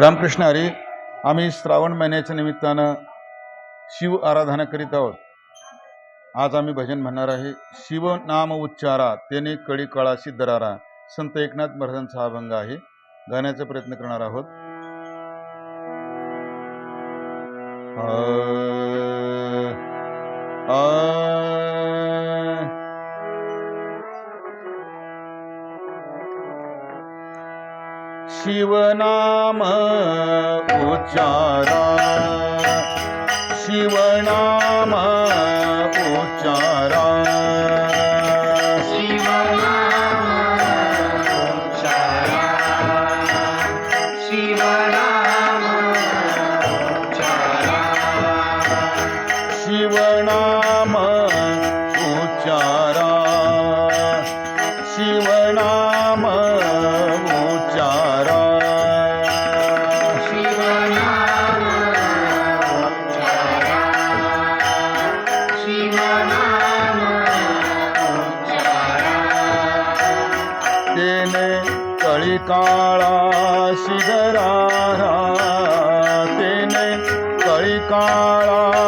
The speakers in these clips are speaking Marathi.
रामकृष्ण हरी आम्ही श्रावण महिन्याच्या निमित्तानं शिव आराधना करीत आहोत. आज आम्ही भजन म्हणणार आहे शिव नाम उच्चारा तेने कळी कळाशी दरारा. संत एकनाथ महाराजांचा अभंग आहे. गाण्याचा प्रयत्न करणार आहोत. आ, आ, शिवनाम उच्चारा। शिवनाम उच्चारा। शिवनाम उच्चारा। कळी शिगरारा तेने कळी काळा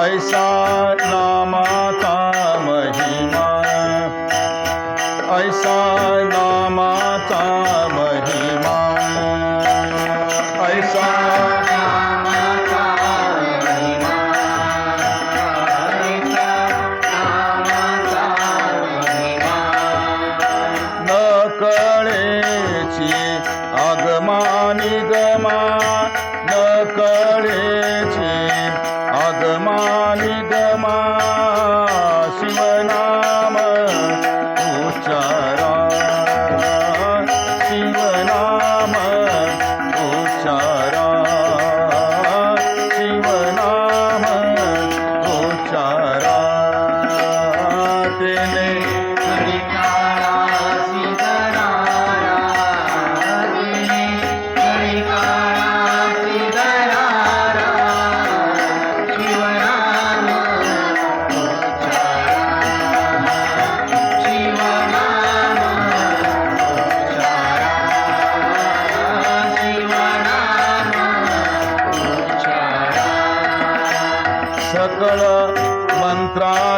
ऐसा नामाचा महिमा। ऐसा नामाचा महिमा। ऐसा न कळेची आगमानी गमा न कळेची ஞானி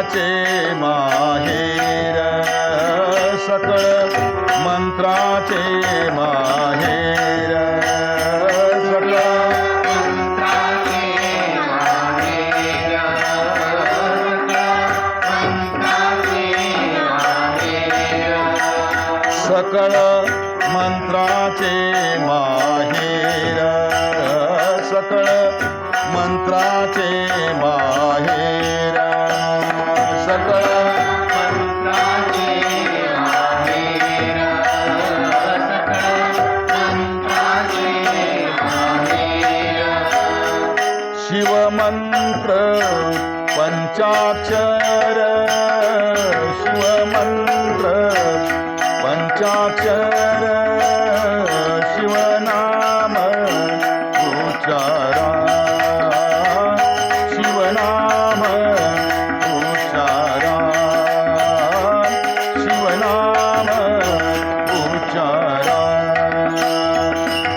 मंत्राचे माहेर सकळ मंत्राचे माहेर सकळ सकळ मंत्राचे माहेर सकळ मंत्राचे मा शिवमन्त्र पञ्चाक्षर शिवमन्त्र पञ्चाक्षर शिवनाम उच्चारा शिवनाम उच्चारा शिवनाम उच्चारा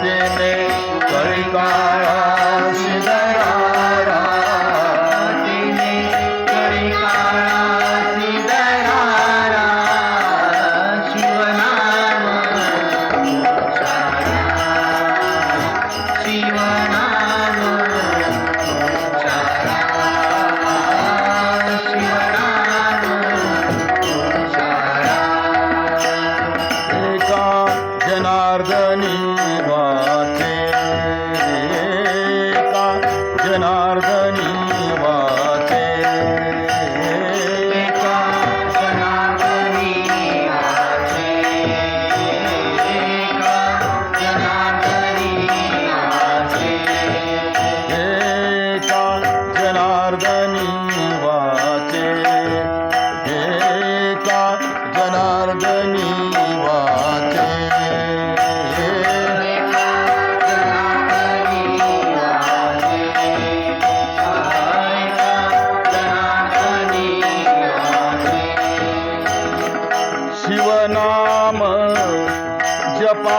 तेने करिता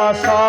আশা